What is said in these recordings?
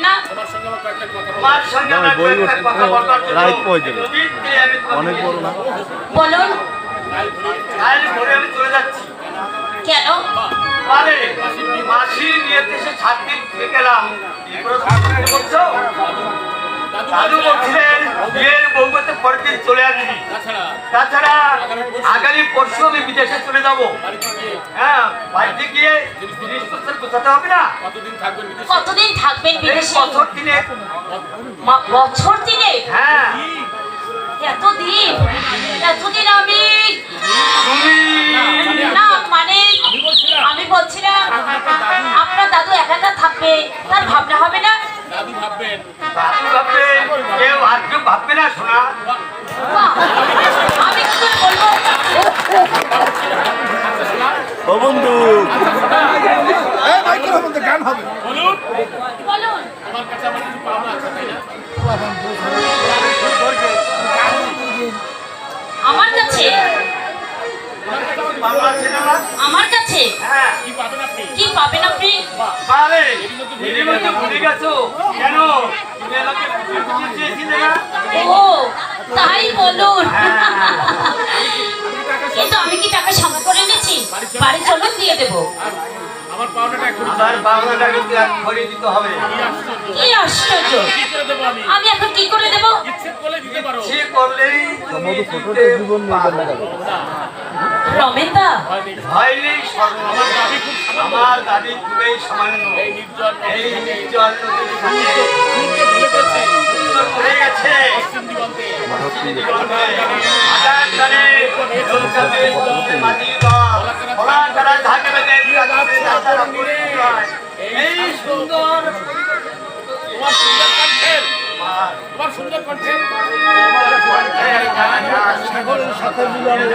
না। অনেক বড় না? বলুন। কাল ভোরে আমি চলে যাচ্ছি। কেন? আরে মাসির বিয়েতে সে সাত থেকে গেলাম। এগুলো তো তুমি বলছো দাদু বলছিলেন বিয়ের বউতে পরের দিন চলে আসবি। তাছাড়া আগামী পরশু আমি বিদেশে চলে যাব। হ্যাঁ বাড়িতে গিয়ে জিনিসপত্র গোছাতে হবে না? কতদিন থাকবেন বিদেশে? বছর দিনে। বছর দিনে? হ্যাঁ। এতদিন? এতদিন আমি না মানে আমি বলছিলাম আপনার দাদু একা একা থাকবে তার ভাবনা হবে না? দাদু ভাববেন। দাদু ভাববেন কেউ আর কেউ ভাববে না শোনা। আমি কি বলব ও বন্ধু বলুন। ও তাই বলুন। কিন্তু আমি কি টাকা সঙ্গে করে এনেছি? বাড়ি চলুন দিয়ে দেবো। আমার বাংলাটা কিন্তু এক ভরে দিতে হবে। কি আশ্চর্য। আমি? এখন কি করে দেব? করলেই তুমি দিতে পারো। রমেন দা হয়নি স্বর্ণ আমার দাবি খুবই সামান্য এই নদীর ঘাটে উত্তর পড়ে গেছে। এই সুন্দর তোমার সুন্দর গান সাগরের সাথে মিলানো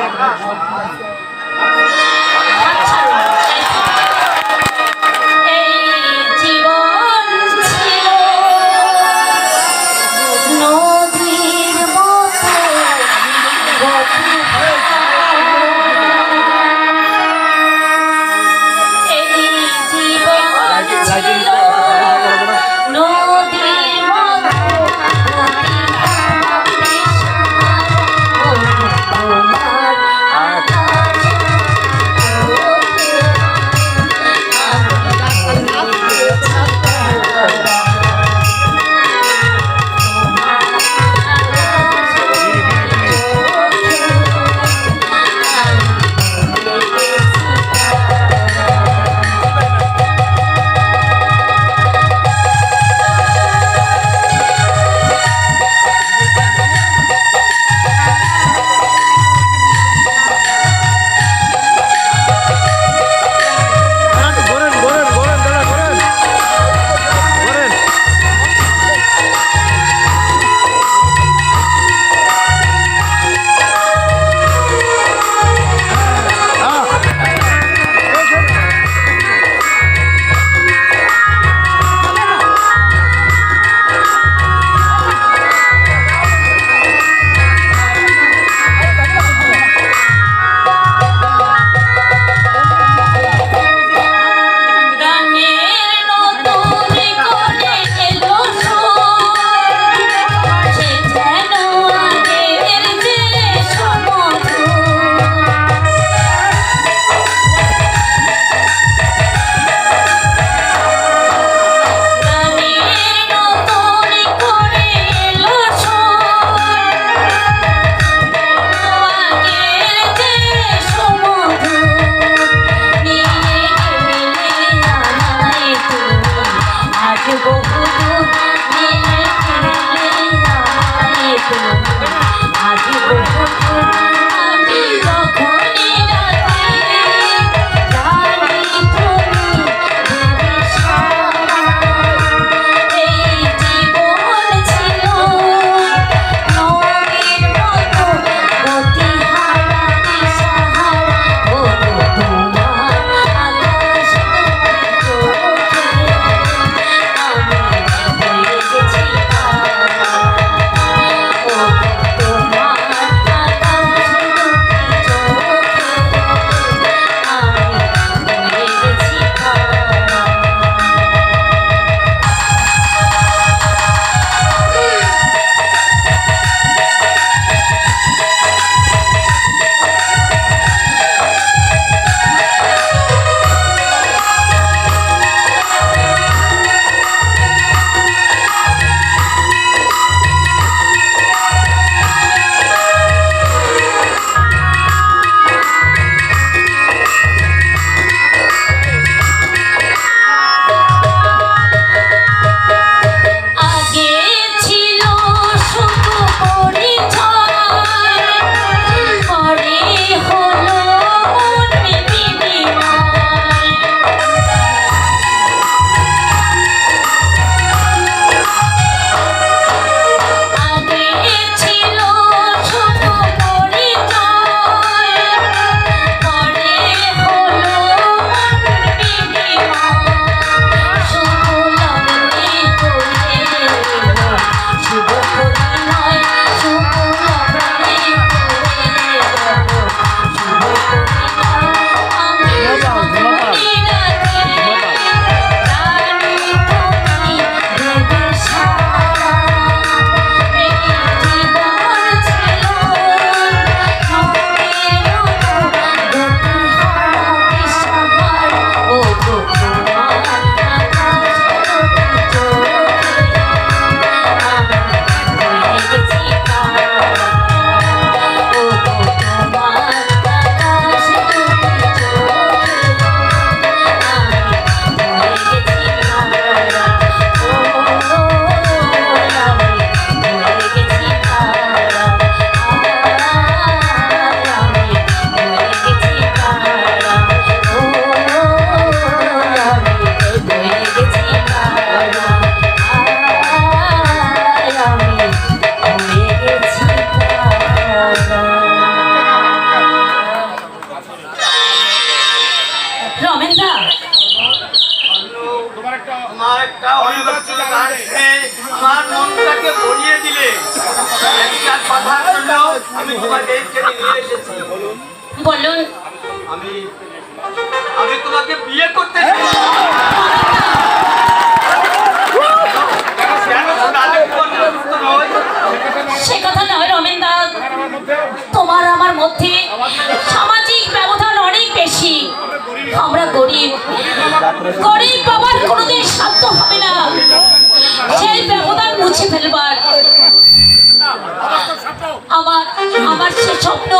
স্বপ্ন।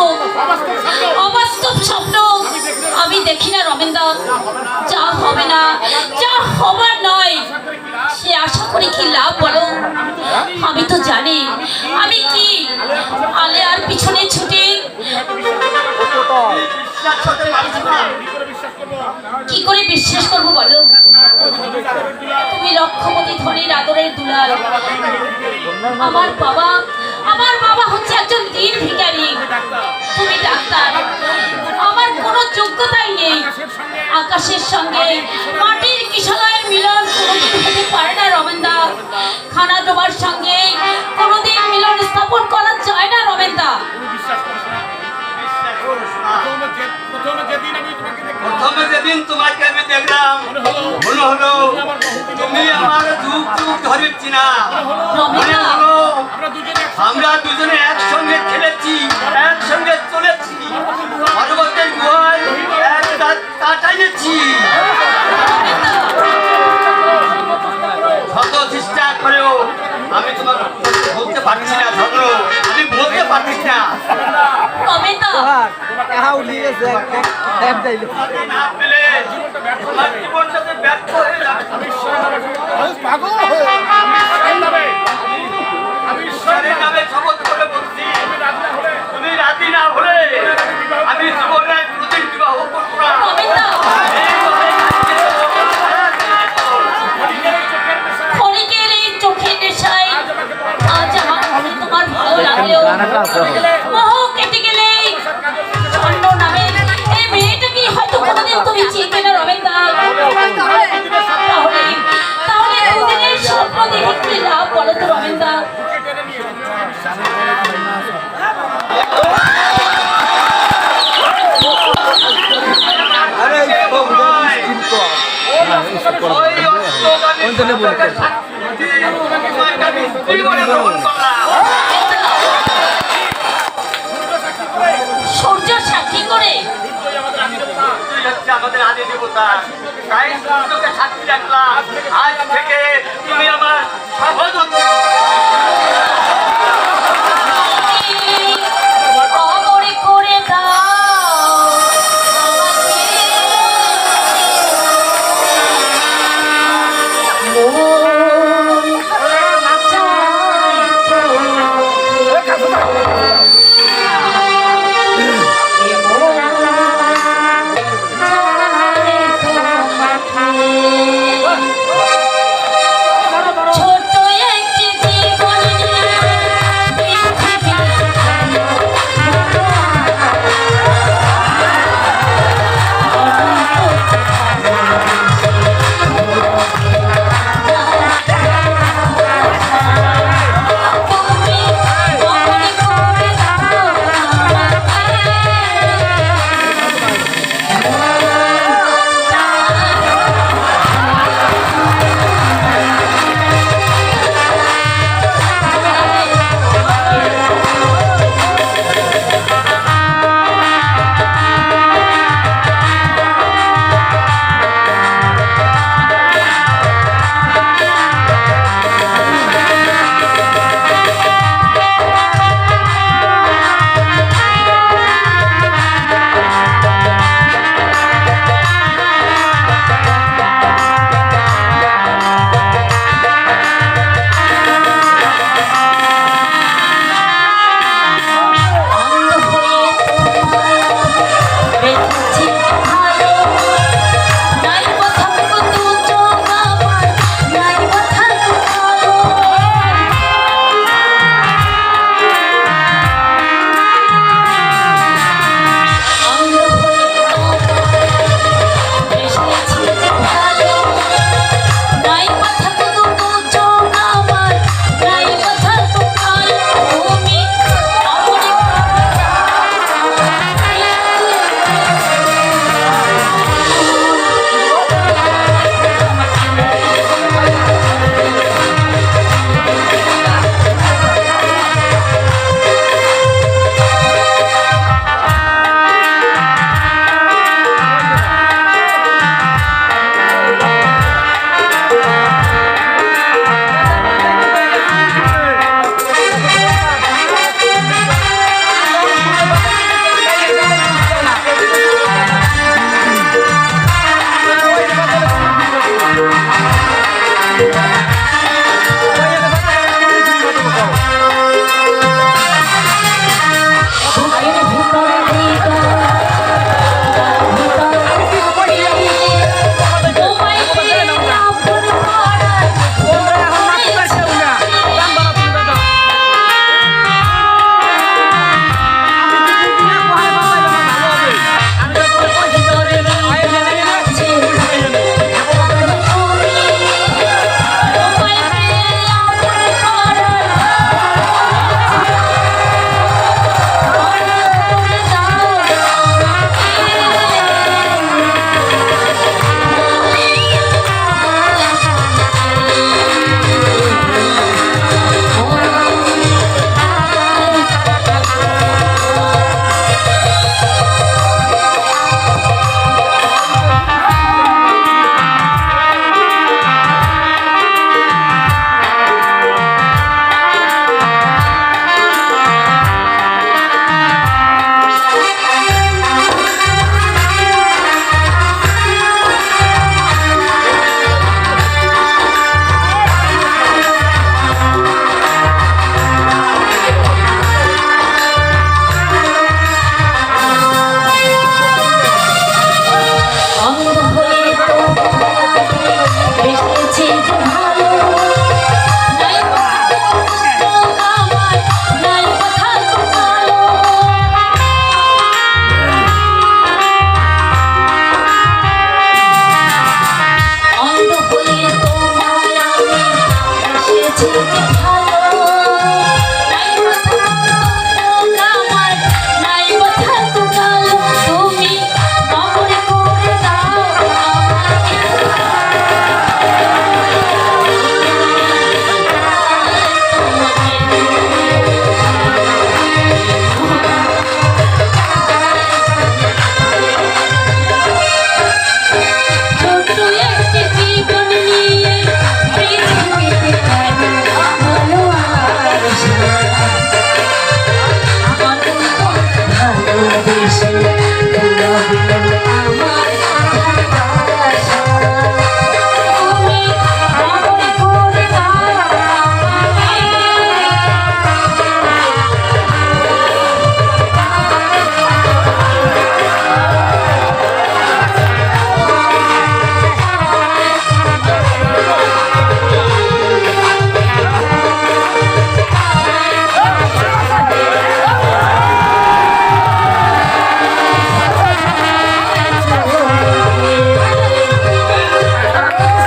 অবাস্তব স্বপ্ন। আমি দেখি না রমেনদা যা হবে না, যা হবার নয়, সে আশা করি কি লাভ বলো? আমি তো জানি। আমি কি? আলেয়ার পিছনে ছুটে। কি করে বিশ্বাস করব বলো? তুমি লক্ষ্যপতি ধনির আদরের দুলাল। আমার বাবা আমার বাবা হচ্ছে একজন দিন ভিকারি তুমি ডাক্তার। আমার কোনো যোগ্যতাই নেই। আকাশের সঙ্গে, মাটির কিশলয়ের মিলন কোনোদিন প্রথমে তোমাকে আমি দেখলাম। মনে হলো? তুমি আমার যুগ যুগ ধরে চিনা মনে হলো? আমরা দুজনে একসঙ্গে খেলেছি একসঙ্গে চলেছি। পর্বতের গুহায় এক কাটাইছি আমি জীবনে বিবাহ করব না সূর্য সাক্ষী করে। আমাদের আদি দেবতা। তাই সূর্যকে সাক্ষী রাখলাম। আজ থেকে তুমি আমার সহযোগী